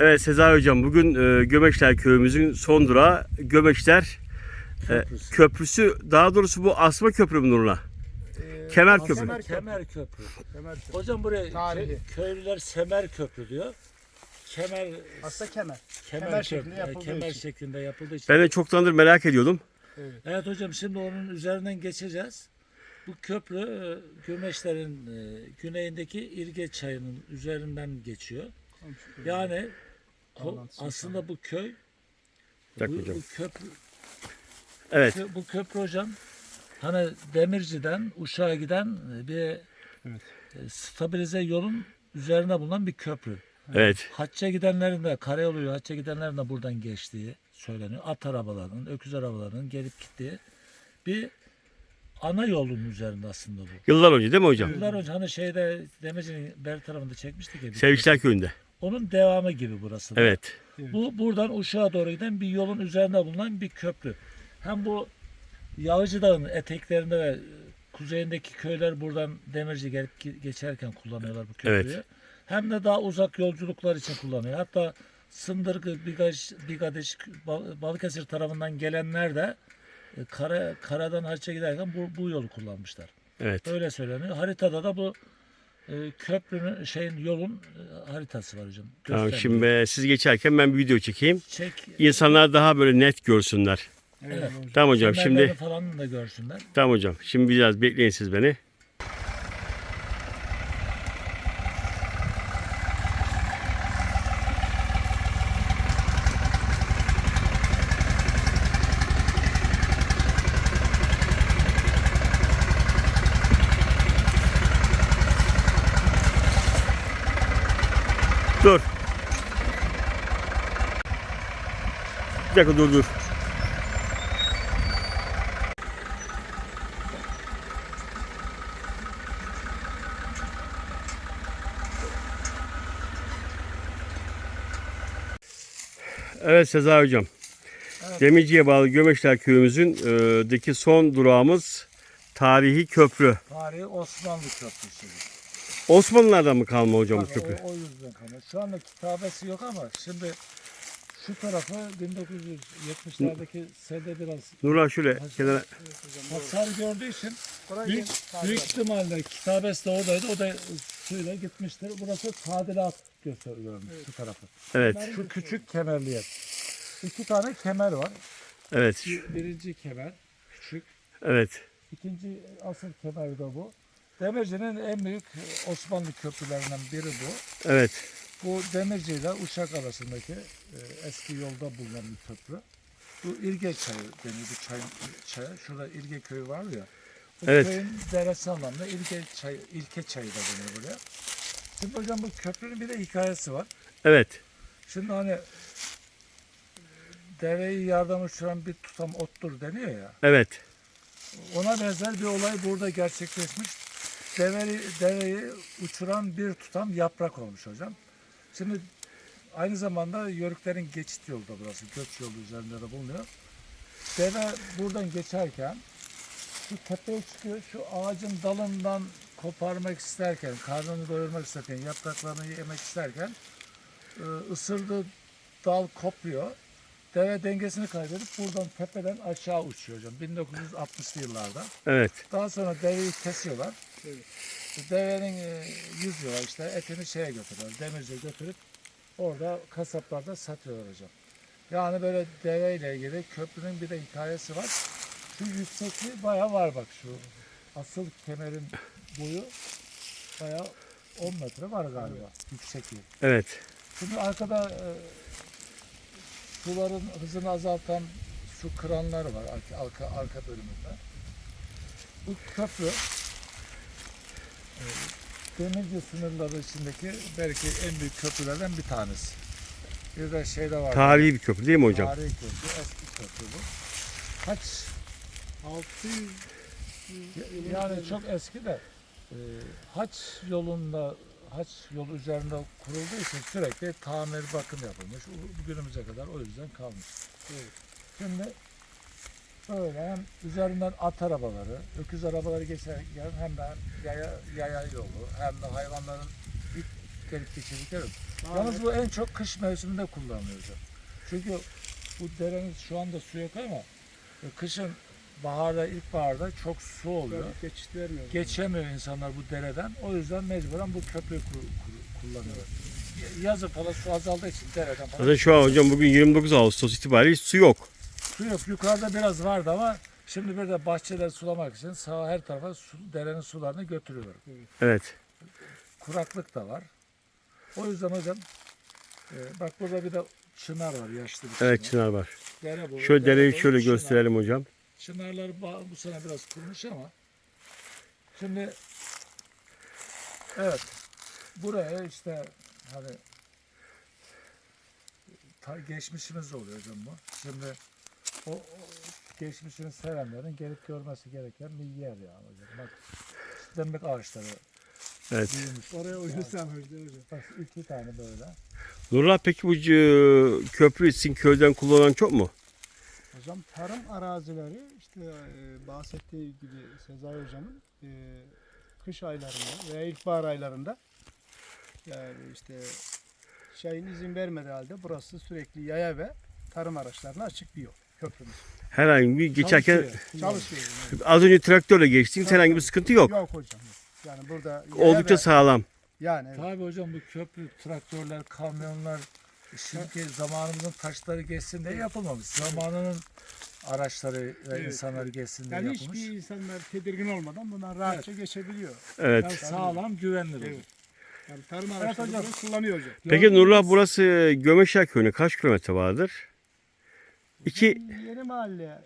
Evet Sezai Hocam bugün e, Gömeçler köyümüzün son durağı Gömeçler e, Köprüsü. köprüsü. Daha doğrusu bu asma köprü mü Nurla? Kemer köprü. Kemer, Kemer Köprü. Kemer köprü. Hocam buraya Tarihi. kö- köylüler Semer Köprü diyor. Kemer Aslında kemer. Kemer, kemer Köprü, şeklinde e, yapıldığı kemer için. şeklinde yapıldığı için. Ben de çoktandır merak ediyordum. Evet hocam şimdi onun üzerinden geçeceğiz. Bu köprü e, Gömeçlerin e, güneyindeki İrge Çayı'nın üzerinden geçiyor. Yani aslında bu köy bu, hocam. bu köprü Evet. Kö- bu köprü hocam hani Demirci'den Uşak'a giden e, bir Evet. e, stabilize yolun üzerine bulunan bir köprü. Evet. Hacca gidenlerin de karayolu hacca gidenlerin de buradan geçtiği söyleniyor. At arabalarının, öküz arabalarının gelip gittiği bir ana yolun üzerinde aslında bu. Yıllar önce değil mi hocam? Yıllar önce hani şeyde Demirci'nin beri tarafında çekmiştik ya. bir Sevişler köyünde. Onun devamı gibi burası. da. Evet. Bu buradan Uşak'a doğru giden bir yolun üzerinde bulunan bir köprü. Hem bu Yağcı Dağı'nın eteklerinde ve kuzeyindeki köyler buradan Demirci gelip ge- geçerken kullanıyorlar bu köprüyü. Evet. Hem de daha uzak yolculuklar için kullanıyor. Hatta Sındırgı, Bigaş, Bigadiş, Bal- Balıkesir tarafından gelenler de e, kara, karadan hacca giderken bu, bu yolu kullanmışlar. Evet. Öyle söyleniyor. Haritada da bu e, köprünün şeyin yolun e, haritası var hocam. Tamam, Göstermiyor. şimdi e, siz geçerken ben bir video çekeyim. çek İnsanlar daha böyle net görsünler. Evet. Tamam hocam şimdi falan da görsünler. tamam hocam. Şimdi biraz bekleyin siz beni. Dakika dur dur. Evet Sezai Hocam. Evet. Demirci'ye bağlı Gömeçler köyümüzün e, deki son durağımız tarihi köprü. Tarihi Osmanlı Köprüsü. Osmanlılardan mı kalma hocam bu köprü? O, o yüzden kalıyor. Şu anda kitabesi yok ama şimdi şu tarafı 1970'lerdeki selde biraz Nurhan şöyle kenara. hasar gördüğü için büyük, büyük ihtimalle kitabesi de oradaydı. O da suyla gitmiştir. Burası tadilat gösteriyor şu tarafı. Evet. Şu küçük kemerli yer. İki tane kemer var. Evet. Bir- Birinci kemer küçük. Evet. İkinci asıl kemer de bu. Demirci'nin en büyük Osmanlı köprülerinden biri bu. Evet. Bu Demirci ile Uşak arasındaki e, eski yolda bulunan bir köprü. Bu İrge Çayı deniyor bu çayın çayı. Şurada İrge Köyü var ya. Bu Evet. köyün deresi anlamında İrge Çayı, İlke Çayı da deniyor buraya. Şimdi hocam bu köprünün bir de hikayesi var. Evet. Şimdi hani deveyi yardım uçuran bir tutam ottur deniyor ya. Evet. Ona benzer bir olay burada gerçekleşmiş. Deveyi, deveyi uçuran bir tutam yaprak olmuş hocam. Şimdi aynı zamanda Yörüklerin geçit yolu da burası. Göç yolu üzerinde de bulunuyor. Deve buradan geçerken şu tepeye çıkıyor. Şu ağacın dalından koparmak isterken, karnını doyurmak isterken, yapraklarını yemek isterken e, ısırdığı dal kopuyor. Deve dengesini kaybedip buradan tepeden aşağı uçuyor hocam. 1960'lı yıllarda. Evet. Daha sonra deveyi kesiyorlar. Devenin e, yüzüyorlar işte etini şeye götürüyorlar. Demirciye götürüp orada kasaplarda satıyorlar hocam. Yani böyle deveyle ilgili köprünün bir de hikayesi var. Şu yüksekliği bayağı var bak şu. Asıl kemerin boyu bayağı 10 metre var galiba yüksekliği. Evet. Şimdi arkada e, suların hızını azaltan su kranlar var arka, arka, arka bölümünde. Bu köprü e, Demirci sınırları içindeki belki en büyük köprülerden bir tanesi. Bir de şey de var. Tarihi bir köprü değil mi hocam? Tarihi köprü, eski köprü bu. Kaç 600 yani çok eski de e, haç yolunda haç yolu üzerinde kurulduğu için sürekli tamir bakım yapılmış. Günümüze kadar o yüzden kalmış. Şimdi böyle hem üzerinden at arabaları, öküz arabaları geçerken hem de yaya, yaya yolu hem de hayvanların gelip geçirdikleri. Yalnız bu en çok kış mevsiminde kullanılıyor hocam. Çünkü bu derenin şu anda su yok ama e, kışın baharda ilkbaharda çok su oluyor. Geçit vermiyor. Geçemiyor insanlar bu dereden. O yüzden mecburen bu köprüyü kur- kur- kullanıyorlar. Yazın falan su azaldığı için dereden falan Zaten şu an hocam bugün 29 Ağustos itibariyle su yok. Su yok. Yukarıda biraz vardı ama şimdi bir de bahçeleri sulamak için sağ her tarafa su, derenin sularını götürüyorlar. Evet. Kuraklık da var. O yüzden hocam e, bak burada bir de çınar var yaşlı bir çınar. Evet çınar var. Dere boyu, Şöyle dere dereyi boyu şöyle çınar. gösterelim hocam. Çınarlar bu sene biraz kurumuş ama şimdi evet buraya işte hani ta, geçmişimiz oluyor hocam bu. Şimdi o, geçmişini sevenlerin gelip görmesi gereken bir yer yani hocam. Bak demek ağaçları Evet. büyümüş. Oraya uygun sağlamış hocam. Bak iki tane böyle. Nurullah peki bu e, köprü için köyden kullanan çok mu? Hocam tarım arazileri işte e, bahsettiği gibi Sezai hocamın e, kış aylarında veya ilkbahar aylarında yani işte şeyin izin vermediği halde burası sürekli yaya ve tarım araçlarına açık bir yol. Köprümüz. Herhangi bir geçerken Çalışıyor. Çalışıyor. yani. az önce traktörle geçtiniz herhangi bir sıkıntı yok. Yok hocam. yok. Yani burada Oldukça ve- sağlam. yani evet. Tabii hocam bu köprü, traktörler, kamyonlar şimdi zamanımızın taşları geçsin diye yapılmamış. Zamanının araçları ve Evet, insanları geçsin diye yani yapılmış. hiçbir insanlar tedirgin olmadan bunlar rahatça geçebiliyor. Yani Evet. sağlam, güvenli. Evet. hocam. Yani tarım Evet araçları hocam. bunu kullanıyor hocam. Peki Nurullah burası Gömeşer köyüne kaç kilometre vardır? İki Yeni mahalle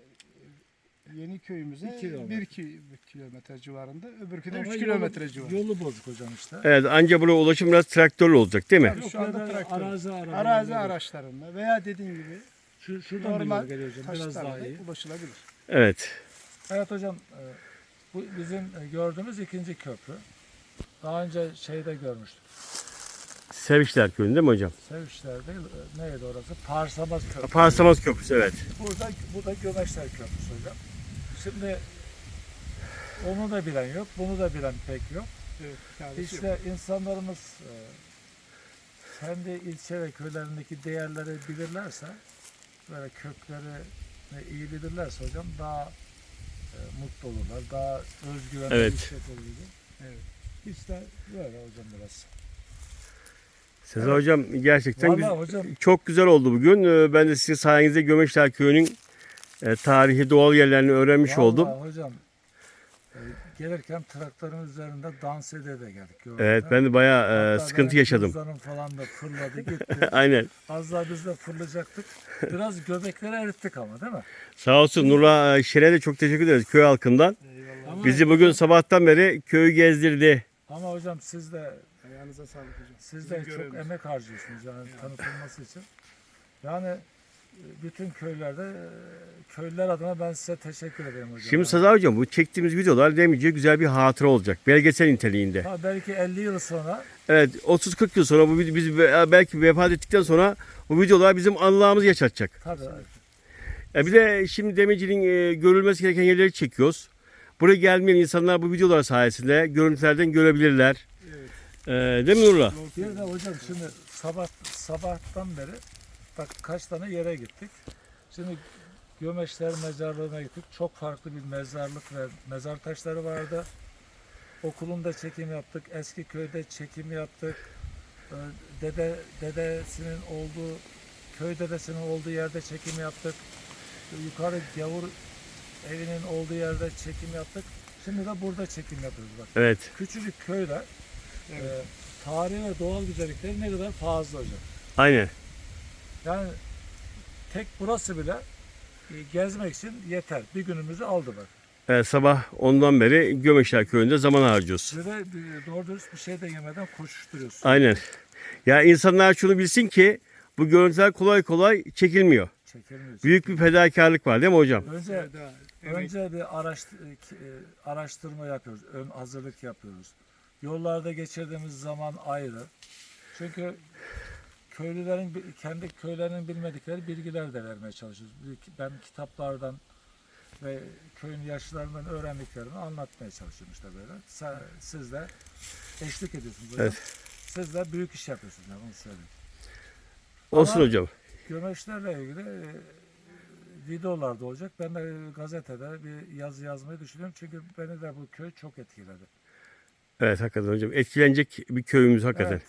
yeni köyümüze Bir kilometre. 1 ki, bir kilometre civarında, öbürkü de Ama 3 yolu- kilometre civarında. Yolu bozuk hocam işte. Evet anca buraya ulaşım biraz traktörlü olacak değil mi? Tabii. Şu anda traktör. arazi arazi. Araçlarında veya dediğin gibi Şu, şuradan normal yol geliyor hocam. Biraz daha taşlarla iyi. ulaşılabilir. Evet. Evet hocam. e, Bu bizim e, gördüğümüz ikinci köprü. Daha önce şeyde görmüştük. Sevişler köyünde değil mi hocam? Sevişler'de e, neydi orası? Parsamaz köprü. Parsamaz Köprüsü evet. Burada bu da Gömeşler Köprüsü hocam. Şimdi onu da bilen yok, bunu da bilen pek yok. Evet, tanesi yok. İşte insanlarımız e, kendi ilçe ve köylerindeki değerleri bilirlerse, böyle kökleri iyi bilirlerse hocam daha e, mutlu olurlar, daha özgüvenli Evet. hissedebilirler. Evet. İşte böyle hocam biraz. Sezer hocam gerçekten güzel- hocam çok güzel oldu bugün. Ee, Ben de sizin sayenizde Gömeşler Köyü'nün e, tarihi doğal yerlerini öğrenmiş vallahi oldum. hocam e, gelirken traktörün üzerinde dans ede de geldik. gördün Evet ben de bayağı e, sıkıntı yaşadım. falan da fırladı gitti. Aynen. Az daha biz de fırlayacaktık. Biraz göbekleri erittik ama değil mi? Sağ olsun Nurullah e, Şen'e de çok teşekkür ederiz köy halkından. Eyvallah. Bizi bugün sabahtan beri köyü gezdirdi. Ama hocam siz de Ayağınıza sağlık hocam. siz de Bizim çok görevimiz. emek harcıyorsunuz yani tanıtılması için. Yani e, bütün köylerde e, köylüler adına ben size teşekkür ederim hocam. Şimdi Sezer hocam bu çektiğimiz videolar demeyince güzel bir hatıra olacak. Belgesel niteliğinde. Ha, belki 50 yıl sonra Evet 30-40 yıl sonra bu vid- biz ve- belki vefat ettikten sonra bu videolar bizim anılarımızı yaşatacak. tabii E bir de şimdi Demirci'nin e, görülmesi gereken yerleri çekiyoruz. Buraya gelmeyen insanlar bu videolar sayesinde görüntülerden görebilirler. Evet. E, değil mi Nurullah? bir de hocam şimdi sabah sabahtan beri bak kaç tane yere gittik. Şimdi Gömeşler mezarlığına gittik. Çok farklı bir mezarlık ve mezar taşları vardı. Okulunda çekim yaptık. Eski köyde çekim yaptık. Ee, Dede dedesinin olduğu köy dedesinin olduğu yerde çekim yaptık. Yukarı gavur evinin olduğu yerde çekim yaptık. Şimdi de burada çekim yapıyoruz bak. Evet. Küçücük köyler e, tarihi ve doğal güzellikleri ne kadar fazla hocam. Aynen. Yani tek burası bile e, gezmek için yeter. Bir günümüzü aldı bak. E, sabah ondan beri Gömeşler Köyü'nde zaman harcıyoruz. Bir de e, doğru dürüst bir şey de yemeden koşuşturuyorsun. Aynen. Ya insanlar şunu bilsin ki bu görüntüler kolay kolay çekilmiyor. Çekilmiyorsun. Büyük bir fedakarlık var değil mi hocam? Önce Evet, önce bir araştı- e, araştırma yapıyoruz. Ön hazırlık yapıyoruz. Yollarda geçirdiğimiz zaman ayrı. Çünkü köylülerin kendi köylerinin bilmedikleri bilgiler de vermeye çalışıyoruz. Ben kitaplardan ve köyün yaşlılarından öğrendiklerimi anlatmaya çalışıyorum işte böyle. Siz de eşlik ediyorsunuz hocam. Evet. siz de büyük iş yapıyorsunuz. Ben onu söyleyeyim. Olsun Ama- hocam. Gömeçlerle ilgili e, videolar da olacak. Ben de gazetede bir yazı yazmayı düşünüyorum. Çünkü beni de bu köy çok etkiledi. Evet hakikaten hocam. Etkilenecek bir köyümüz hakikaten. Evet.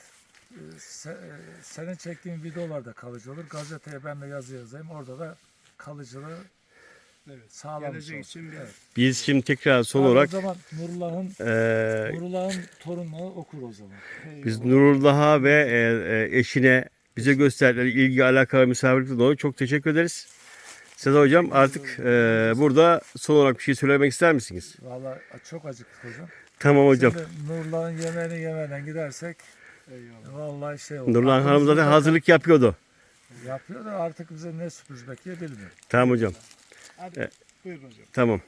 Ee, se- e, senin çektiğin videolar da kalıcı olur. Gazeteye ben de yazı yazayım. Orada da kalıcılığı Evet. sağlamış olsun. için bir Evet. Biz şimdi tekrar son Abi olarak O zaman Nurullah'ın eee, Nurullah'ın torunları okur o zaman. biz Nurullah'a ve e, e, eşine bize gösterdiği ilgi, alaka ve misafirlikten dolayı çok teşekkür ederiz. Sedat hocam artık e, burada son olarak bir şey söylemek ister misiniz? Valla çok acıktık hocam. Tamam hocam. Şimdi Nurullah'ın yemeğini yemeden gidersek Eyvallah. vallahi şey olur. Nurlan Hanım zaten da hazırlık yapıyordu. Yapıyor da artık bize ne sürpriz bekliyor bilmiyorum. Tamam hocam. Hadi buyurun hocam. Tamam.